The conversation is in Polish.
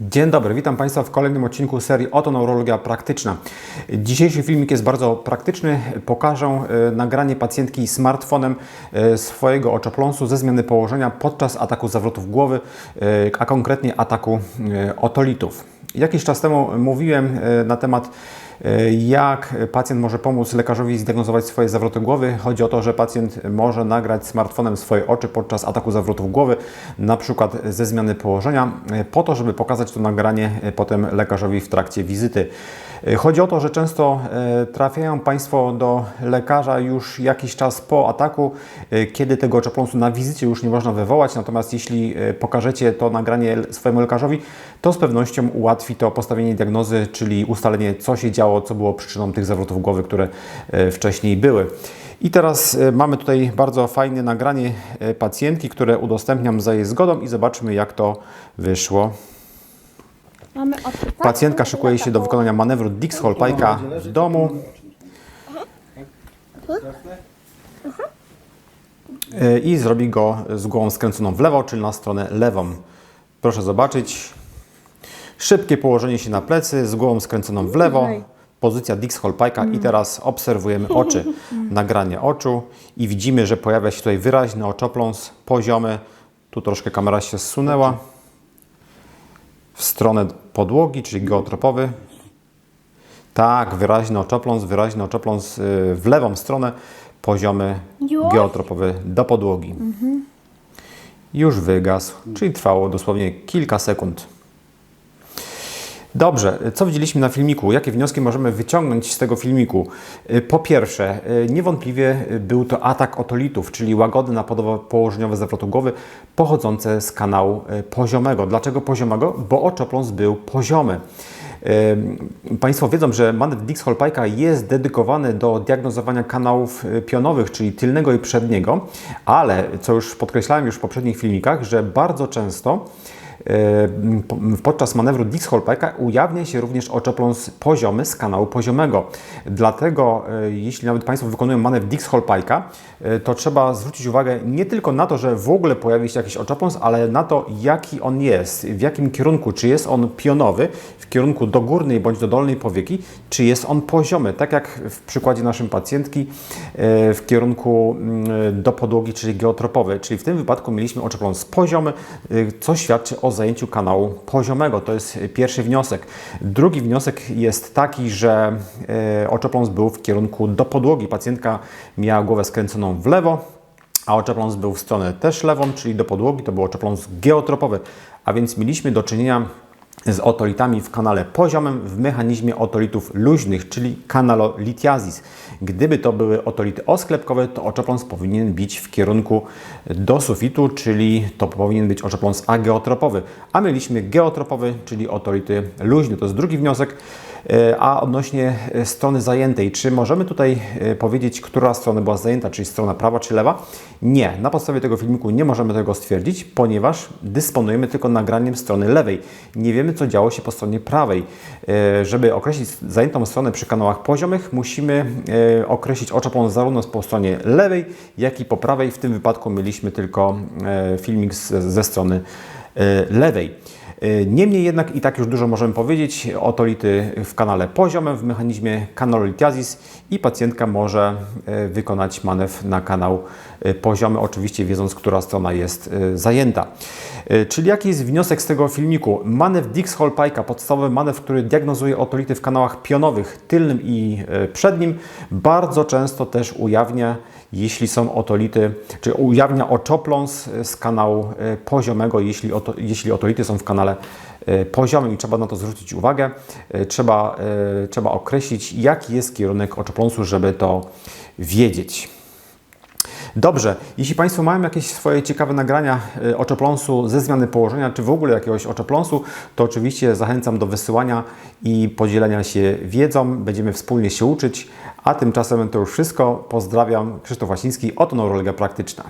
Dzień dobry, witam Państwa w kolejnym odcinku serii Oto Neurologia Praktyczna. Dzisiejszy filmik jest bardzo praktyczny. Pokażę e, nagranie pacjentki smartfonem e, swojego oczopląsu ze zmiany położenia podczas ataku zawrotów głowy, e, a konkretnie ataku otolitów. Jakiś czas temu mówiłem na temat jak pacjent może pomóc lekarzowi zdiagnozować swoje zawroty głowy. Chodzi o to, że pacjent może nagrać smartfonem swoje oczy podczas ataku zawrotów głowy, na przykład ze zmiany położenia, e, po to, żeby pokazać to nagranie e, potem lekarzowi w trakcie wizyty. E, Chodzi o to, że często e, trafiają Państwo do lekarza już jakiś czas po ataku, e, kiedy tego oczopląsu na wizycie już nie można wywołać, natomiast jeśli e, pokażecie to nagranie swojemu lekarzowi, to z pewnością ułatwi to postawienie diagnozy, czyli ustalenie, co się działo, co było przyczyną tych zawrotów głowy, które e, wcześniej były. I teraz e, mamy tutaj bardzo fajne nagranie e, pacjentki, które udostępniam za jej zgodą i zobaczmy, jak to wyszło. Tak? Pacjentka szykuje się do wykonania manewru Dix-Hall-Pike'a w domu. I zrobi go z głową skręconą w lewo, czyli na stronę lewą. Proszę zobaczyć. Szybkie położenie się na plecy z głową skręconą w lewo. Pozycja Dix-Hall-Pike'a i teraz obserwujemy oczy. Nagranie oczu i widzimy, że pojawia się tutaj wyraźny oczopląs poziomy. Tu troszkę kamera się zsunęła w stronę podłogi, czyli geotropowy. Tak, wyraźny oczopląs, wyraźny oczopląs y, w lewą stronę, poziomy geotropowy do podłogi. Już wygasł, czyli trwało dosłownie kilka sekund. Dobrze, co widzieliśmy na filmiku? Jakie wnioski możemy wyciągnąć z tego filmiku? Y, Po pierwsze, y, niewątpliwie y, był to atak otolitów, czyli łagodne napadowo-położeniowe zawrotu głowy pochodzące z kanału poziomego. Dlaczego poziomego? Bo oczopląs był poziomy. Państwo wiedzą, że manewr Dix-Hall-Pike'a jest dedykowany do diagnozowania kanałów pionowych, czyli tylnego i przedniego, ale co już podkreślałem już w poprzednich filmikach, że bardzo często Podczas manewru Dix-Hall-Pike'a ujawnia się również oczopląs poziomy z kanału poziomego. Dlatego, yy, jeśli nawet Państwo wykonują manewr Dix-Hall-Pike'a, yy, to trzeba zwrócić uwagę nie tylko na to, że w ogóle pojawi się jakiś oczopląs, ale na to, jaki on jest, w jakim kierunku, czy jest on pionowy, w kierunku do górnej bądź do dolnej powieki, czy jest on poziomy, tak jak w przykładzie naszej pacjentki yy, w kierunku do podłogi, czyli geotropowy. Czyli w tym wypadku mieliśmy oczopląs poziomy, yy, co świadczy o zajęciu kanału poziomego. To jest pierwszy wniosek. Drugi wniosek jest taki, że yy, oczopląs był w kierunku do podłogi. Pacjentka miała głowę skręconą w lewo, a oczopląs był w stronę też lewą, czyli do podłogi. To był oczopląs geotropowy, a więc mieliśmy do czynienia z otolitami w kanale poziomym w mechanizmie otolitów luźnych, czyli kanalolitiazis. Gdyby to były otolity osklepkowe, to oczopląs powinien bić w kierunku do sufitu, czyli to powinien być oczopląs ageotropowy. A mieliśmy geotropowy, czyli otolity luźne. To jest drugi wniosek. E, A odnośnie e, strony zajętej, czy możemy tutaj e, powiedzieć, która strona była zajęta, czyli strona prawa czy lewa? Nie. Na podstawie tego filmiku nie możemy tego stwierdzić, ponieważ dysponujemy tylko nagraniem strony lewej. Nie wiemy, co działo się po stronie prawej. Żeby określić zajętą stronę przy kanałach poziomych, musimy określić oczopląs zarówno po stronie lewej, jak i po prawej. W tym wypadku mieliśmy tylko filmik ze strony lewej. E, Niemniej jednak i tak już dużo możemy powiedzieć. Otolity w kanale poziomym, w mechanizmie kanalolitiazis i pacjentka może e, wykonać manewr na kanał e, poziomy, oczywiście wiedząc, która strona jest zajęta. E, Czyli jaki jest wniosek z tego filmiku? Manewr Dix-Hall-Pike'a, podstawowy manewr, który diagnozuje otolity w kanałach pionowych, tylnym i e, przednim, bardzo często też ujawnia jeśli są otolity, czy ujawnia oczopląs z kanału e, poziomego, jeśli, oto, jeśli otolity są w kanale e, poziomym i trzeba na to zwrócić uwagę. E, Trzeba, e, trzeba określić, jaki jest kierunek oczopląsu, żeby to wiedzieć. Dobrze, jeśli Państwo mają jakieś swoje ciekawe nagrania y, oczopląsu ze zmiany położenia, czy w ogóle jakiegoś oczopląsu, to oczywiście zachęcam do wysyłania i podzielenia się wiedzą. Będziemy wspólnie się uczyć, a tymczasem to już wszystko. Pozdrawiam, Krzysztof Wasiński, oto Neurologia Praktyczna.